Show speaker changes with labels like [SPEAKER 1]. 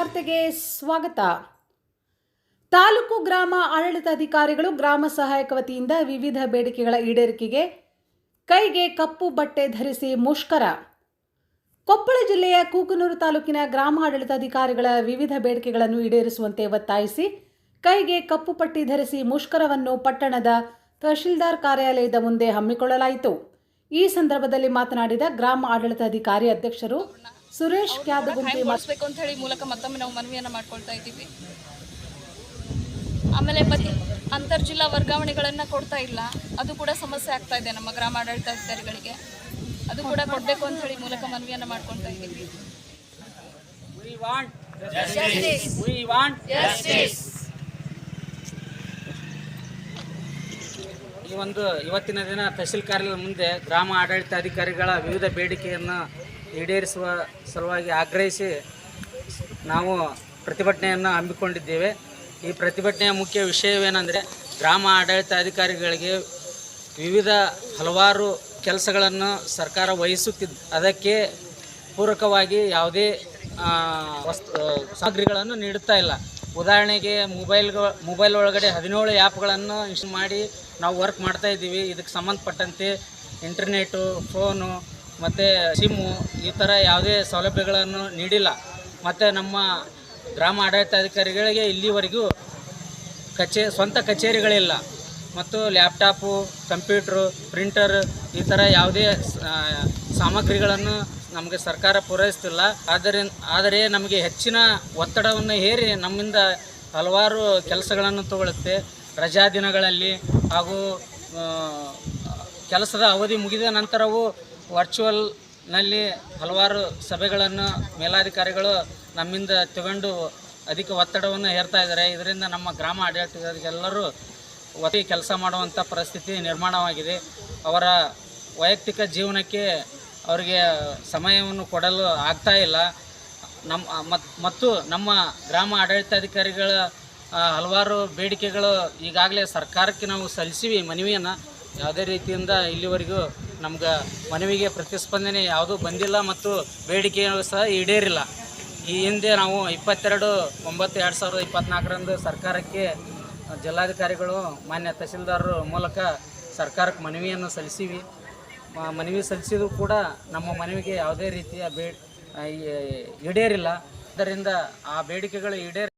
[SPEAKER 1] ಸ್ವಾಗತ. ತಾಲೂಕು ಗ್ರಾಮ ಆಡಳಿತಾಧಿಕಾರಿಗಳು, ಗ್ರಾಮ ಸಹಾಯಕ ವತಿಯಿಂದ ವಿವಿಧ ಬೇಡಿಕೆಗಳ ಈಡೇರಿಕೆಗೆ ಕೈಗೆ ಕಪ್ಪು ಬಟ್ಟೆ ಧರಿಸಿ ಮುಷ್ಕರ. ಕೊಪ್ಪಳ ಜಿಲ್ಲೆಯ ಕೂಕನೂರು ತಾಲೂಕಿನ ಗ್ರಾಮ ಆಡಳಿತಾಧಿಕಾರಿಗಳ ವಿವಿಧ ಬೇಡಿಕೆಗಳನ್ನು ಈಡೇರಿಸುವಂತೆ ಒತ್ತಾಯಿಸಿ ಕೈಗೆ ಕಪ್ಪು ಪಟ್ಟಿ ಧರಿಸಿ ಮುಷ್ಕರವನ್ನು ಪಟ್ಟಣದ ತಹಶೀಲ್ದಾರ್ ಕಾರ್ಯಾಲಯದ ಮುಂದೆ ಹಮ್ಮಿಕೊಳ್ಳಲಾಯಿತು. ಈ ಸಂದರ್ಭದಲ್ಲಿ ಮಾತನಾಡಿದ ಗ್ರಾಮ ಆಡಳಿತಾಧಿಕಾರಿ ಅಧ್ಯಕ್ಷರು ಸುರೇಶ್ ಕ್ಯಾದಗುಂಟಿ
[SPEAKER 2] ಮಾಡಿಸ್ಬೇಕು ಅಂತ ಹೇಳಿ ಮೂಲಕ ಮತ್ತೊಮ್ಮೆ ನಾವು ಮನವಿಯನ್ನ ಮಾಡ್ಕೊಳ್ತಾ ಇದ್ದೀವಿ. ಆಮೇಲೆ ಮತ್ತೆ ಅಂತರ್ ಜಿಲ್ಲಾ ವರ್ಗಾವಣೆಗಳನ್ನು ಕೊಡ್ತಾ ಇಲ್ಲ. ಅದು ಕೂಡ ಸಮಸ್ಯೆ ಆಗ್ತಾ ಇದೆ ನಮ್ಮ ಗ್ರಾಮ ಆಡಳಿತಾಧಿಕಾರಿಗಳಿಗೆ ಅದು ಕೂಡ ಕೊಡ್ಬೇಕು ಅಂತ ಹೇಳಿ ಮೂಲಕ ಮನವಿಯನ್ನ ಮಾಡ್ಕೊಳ್ತಾ ಇದ್ದೀವಿ.
[SPEAKER 3] ಈ ಒಂದು ಇವತ್ತಿನ ದಿನ ತಹಶೀಲ್ ಕಾರ್ಯಾಲಯದ ಮುಂದೆ ಗ್ರಾಮ ಆಡಳಿತಾಧಿಕಾರಿಗಳ ವಿವಿಧ ಬೇಡಿಕೆಯನ್ನು ಈಡೇರಿಸುವ ಸಲುವಾಗಿ ಆಗ್ರಹಿಸಿ ನಾವು ಪ್ರತಿಭಟನೆಯನ್ನು ಹಮ್ಮಿಕೊಂಡಿದ್ದೇವೆ. ಈ ಪ್ರತಿಭಟನೆಯ ಮುಖ್ಯ ವಿಷಯವೇನೆಂದರೆ ಗ್ರಾಮ ಆಡಳಿತಾಧಿಕಾರಿಗಳಿಗೆ ವಿವಿಧ ಹಲವಾರು ಕೆಲಸಗಳನ್ನು ಸರ್ಕಾರ ವಹಿಸುತ್ತಿದ್ದು ಅದಕ್ಕೆ ಪೂರಕವಾಗಿ ಯಾವುದೇ ವಸ್ತು, ಸಾಮಗ್ರಿಗಳನ್ನು ನೀಡುತ್ತಾ ಇಲ್ಲ. ಉದಾಹರಣೆಗೆ ಮೊಬೈಲ್ಗಳು ಮೊಬೈಲ್ ಒಳಗಡೆ ಹದಿನೇಳು ಆ್ಯಪ್ಗಳನ್ನು ಇನ್ಸ್ಟಾಲ್ ಮಾಡಿ ನಾವು ವರ್ಕ್ ಮಾಡ್ತಾ ಇದ್ದೀವಿ. ಇದಕ್ಕೆ ಸಂಬಂಧಪಟ್ಟಂತೆ ಇಂಟರ್ನೆಟು, ಫೋನು ಮತ್ತು ಸಿಮ್ಮು ಈ ಥರ ಯಾವುದೇ ಸೌಲಭ್ಯಗಳನ್ನು ನೀಡಿಲ್ಲ. ಮತ್ತು ನಮ್ಮ ಗ್ರಾಮ ಆಡಳಿತಾಧಿಕಾರಿಗಳಿಗೆ ಇಲ್ಲಿವರೆಗೂ ಕಚೇ, ಸ್ವಂತ ಕಚೇರಿಗಳಿಲ್ಲ. ಮತ್ತು ಲ್ಯಾಪ್ಟಾಪು, ಕಂಪ್ಯೂಟ್ರು, ಪ್ರಿಂಟರ್ ಈ ಥರ ಯಾವುದೇ ಸಾಮಗ್ರಿಗಳನ್ನು ನಮಗೆ ಸರ್ಕಾರ ಪೂರೈಸ್ತಿಲ್ಲ. ಆದ್ದರಿಂದ ಆದರೆ ನಮಗೆ ಹೆಚ್ಚಿನ ಒತ್ತಡವನ್ನು ಹೇರಿ ನಮ್ಮಿಂದ ಹಲವಾರು ಕೆಲಸಗಳನ್ನು ತಗೊಳುತ್ತೆ. ರಜಾ ದಿನಗಳಲ್ಲಿ ಹಾಗೂ ಕೆಲಸದ ಅವಧಿ ಮುಗಿದ ನಂತರವೂ ವರ್ಚುವಲ್ನಲ್ಲಿ ಹಲವಾರು ಸಭೆಗಳನ್ನು ಮೇಲಾಧಿಕಾರಿಗಳು ನಮ್ಮಿಂದ ತಗೊಂಡು ಅಧಿಕ ಒತ್ತಡವನ್ನು ಹೇರ್ತಾ ಇದ್ದಾರೆ. ಇದರಿಂದ ನಮ್ಮ ಗ್ರಾಮ ಆಡಳಿತಗಾರರಿಗೆಲ್ಲರೂ ಒತ್ತಿ ಕೆಲಸ ಮಾಡುವಂಥ ಪರಿಸ್ಥಿತಿ ನಿರ್ಮಾಣವಾಗಿದೆ. ಅವರ ವೈಯಕ್ತಿಕ ಜೀವನಕ್ಕೆ ಅವರಿಗೆ ಸಮಯವನ್ನು ಕೊಡಲು ಆಗ್ತಾ ಇಲ್ಲ. ನಮ್ಮ ಮತ್, ಮತ್ತು ನಮ್ಮ ಗ್ರಾಮ ಆಡಳಿತಾಧಿಕಾರಿಗಳ ಹಲವಾರು ಬೇಡಿಕೆಗಳು ಈಗಾಗಲೇ ಸರ್ಕಾರಕ್ಕೆ ನಾವು ಸಲ್ಲಿಸಿವಿ ಮನವಿಯನ್ನು. ಯಾವುದೇ ರೀತಿಯಿಂದ ಇಲ್ಲಿವರೆಗೂ ನಮ್ಗೆ ಮನವಿಗೆ ಪ್ರತಿಸ್ಪಂದನೆ ಯಾವುದೂ ಬಂದಿಲ್ಲ ಮತ್ತು ಬೇಡಿಕೆಗಳು ಸಹ ಈಡೇರಿಲ್ಲ. ಈ ಹಿಂದೆ ನಾವು ಇಪ್ಪತ್ತೆರಡು, ಒಂಬತ್ತು, ಎರಡು ಸಾವಿರದ ಇಪ್ಪತ್ತ್ನಾಲ್ಕರಂದು ಸರ್ಕಾರಕ್ಕೆ ಜಿಲ್ಲಾಧಿಕಾರಿಗಳು, ಮಾನ್ಯ ತಹಸೀಲ್ದಾರರು ಮೂಲಕ ಸರ್ಕಾರಕ್ಕೆ ಮನವಿಯನ್ನು ಸಲ್ಲಿಸಿವಿ. ಮನವಿ ಸಲ್ಲಿಸಿದರೂ ಕೂಡ ನಮ್ಮ ಮನವಿಗೆ ಯಾವುದೇ ರೀತಿಯ ಬೇ ಈಡೇರಿಲ್ಲ. ಆದ್ದರಿಂದ ಆ ಬೇಡಿಕೆಗಳು ಈಡೇರ